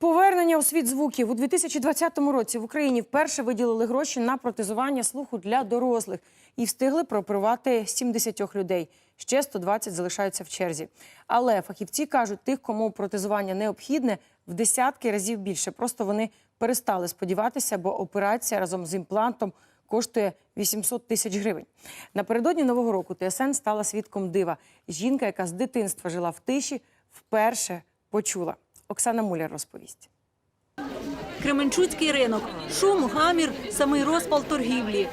Повернення у світ звуків у 2020 році в Україні вперше виділили гроші на протезування слуху для дорослих і встигли прооперувати 70 людей. Ще 120 залишаються в черзі. Але фахівці кажуть, тих, кому протезування необхідне, в десятки разів більше. Просто вони перестали сподіватися, бо операція разом з імплантом коштує 800 тисяч гривень. Напередодні нового року ТСН стала свідком дива. Жінка, яка з дитинства жила в тиші, вперше почула. Оксана Муляр розповість. Кременчуцький ринок. Шум, гамір, самий розпал торгівлі.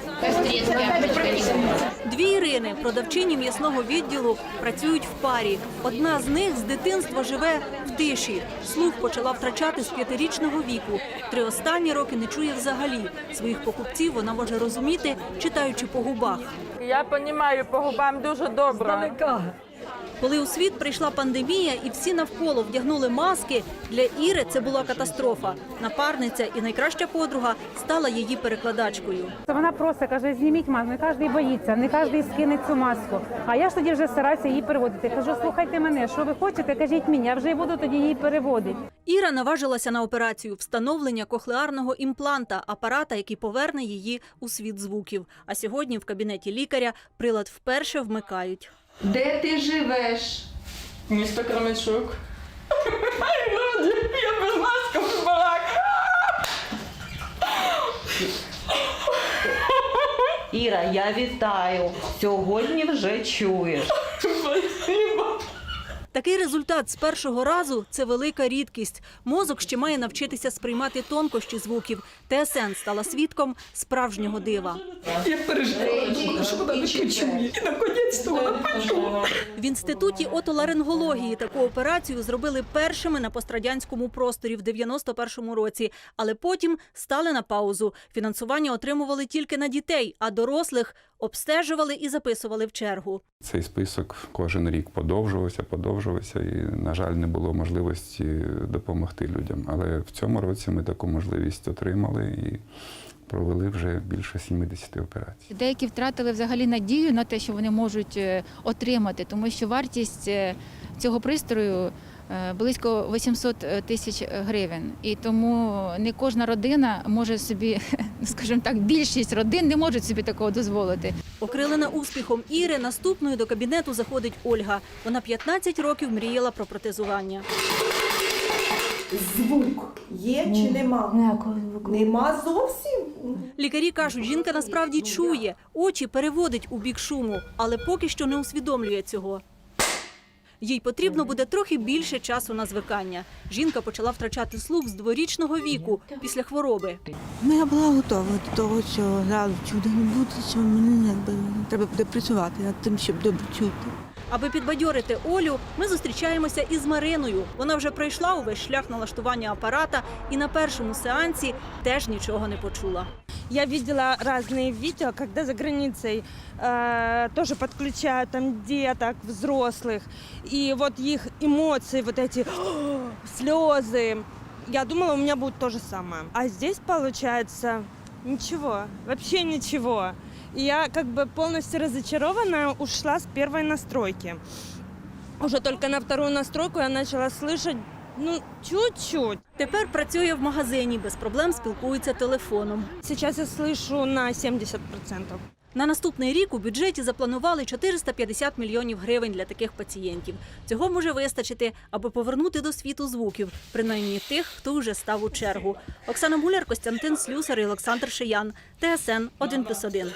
Дві Ірини, продавчині м'ясного відділу, працюють в парі. Одна з них з дитинства живе в тиші. Слух почала втрачати з п'ятирічного віку. Три останні роки не чує взагалі. Своїх покупців вона може розуміти, читаючи по губах. Я розумію по губам дуже добре. Коли у світ прийшла пандемія і всі навколо вдягнули маски, для Іри це була катастрофа. Напарниця і найкраща подруга стала її перекладачкою. Вона просто каже, зніміть маску, не кожен боїться, не кожен скине цю маску. А я ж тоді вже стараюся її переводити. Кажу, слухайте мене, що ви хочете, кажіть мені, я вже буду тоді її переводити. Іра наважилася на операцію встановлення кохлеарного імпланта, апарата, який поверне її у світ звуків. А сьогодні в кабінеті лікаря прилад вперше вмикають. Де ти живеш? Місто Кременчук. Люди, я без маски в барак. Іра, я вітаю. Сьогодні вже чуєш. Спасибо. Такий результат з першого разу це велика рідкість. Мозок ще має навчитися сприймати тонкощі звуків. ТСН стала свідком справжнього дива. Я переживала, що вона не почує. І наконець-то вона почула. В інституті отоларингології таку операцію зробили першими на пострадянському просторі в 91-му році, але потім стали на паузу. Фінансування отримували тільки на дітей, а дорослих обстежували і записували в чергу. Цей список кожен рік подовжувався, подовжувався, і, на жаль, не було можливості допомогти людям. Але в цьому році ми таку можливість отримали і провели вже більше 70 операцій. Деякі втратили взагалі надію на те, що вони можуть е, отримати, тому що вартість е, цього пристрою е, близько 800 тисяч гривень. І тому не кожна родина може собі, скажімо так, більшість родин не можуть собі такого дозволити. Окрилена успіхом Іри, наступною до кабінету заходить Ольга. Вона 15 років мріяла про протезування. Звук є чи нема? Нема зовсім. Лікарі кажуть, жінка насправді чує, очі переводить у бік шуму, але поки що не усвідомлює цього. Їй потрібно буде трохи більше часу на звикання. Жінка почала втрачати слух з дворічного віку після хвороби. Ну, я була готова до того, що зразу чуда не буде, що мені якби треба буде працювати над тим, щоб добре чути. Аби підбадьорити Олю, ми зустрічаємося із Мариною. Вона вже пройшла увесь шлях налаштування апарата і на першому сеансі теж нічого не почула. Я видела разные видео, когда за границей э, тоже подключают там деток, взрослых, и вот их эмоции, вот эти слезы. Я думала, у меня будет то же самое. А здесь получается ничего, вообще ничего. Я как бы полностью разочарованная ушла с первой настройки. Уже только на вторую настройку я начала слышать, ну, чуть-чуть. Тепер працює в магазині, без проблем спілкується телефоном. Сейчас я слышу на 70%. На наступний рік у бюджеті запланували 450 мільйонів гривень для таких пацієнтів. Цього може вистачити, аби повернути до світу звуків, принаймні тих, хто вже став у чергу. Оксана Муляр, Костянтин Слюсар і Олександр Шиян. ТСН 1+,1.